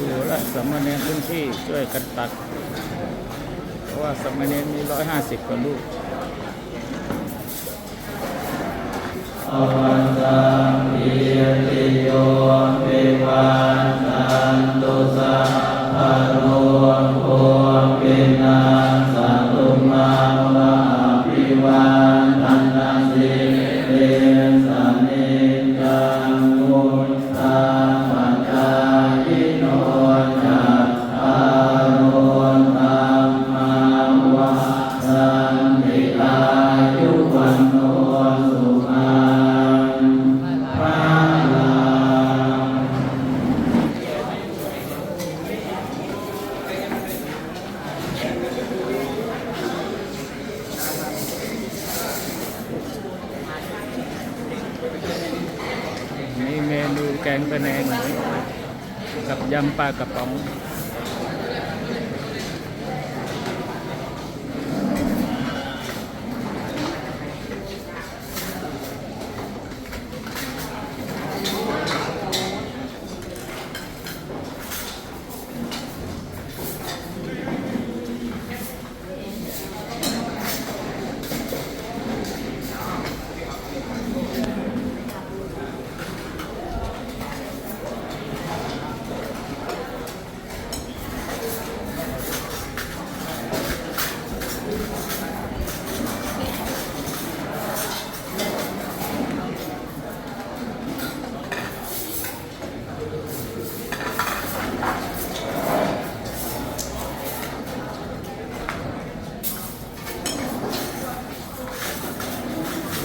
ครูและสามเณรพื้นที่ช่วยกันตัด เพราะว่าสามเณรมีร้อยห้าสิบกว่าลูกอวันตังอิยติโยวิวันตันตุสัพพะโลโควินาสตุมาลาภิวันตันตั แกงพะแนงกับยำปลากระป๋อง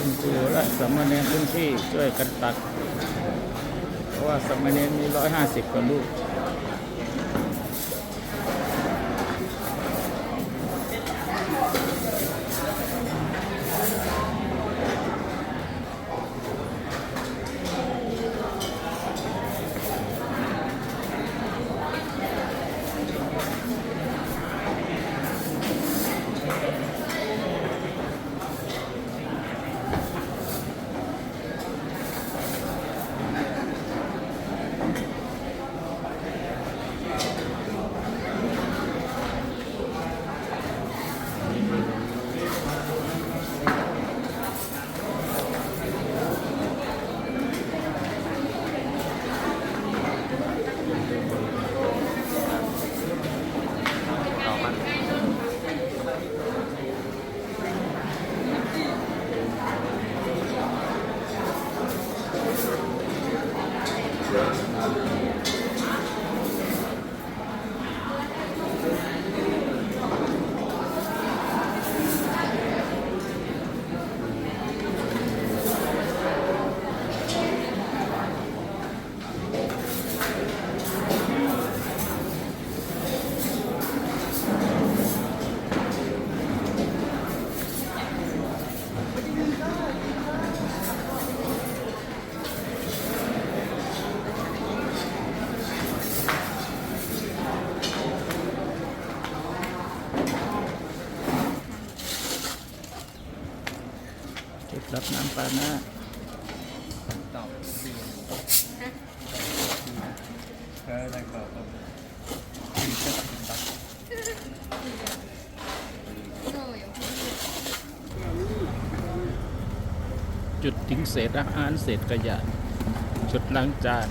คุณครูและสามเณรพื้นที่ช่วยกันตัด เพราะว่าสามเณรมีร้อยห้าสิบกว่าลูก เก็บรับน้ำปลาหน้าตอบดีก็ได้ตอบผมถึงจะตัดสินใจจุดทิ้งเศษอาหารเศษขยะจุดล้างจาน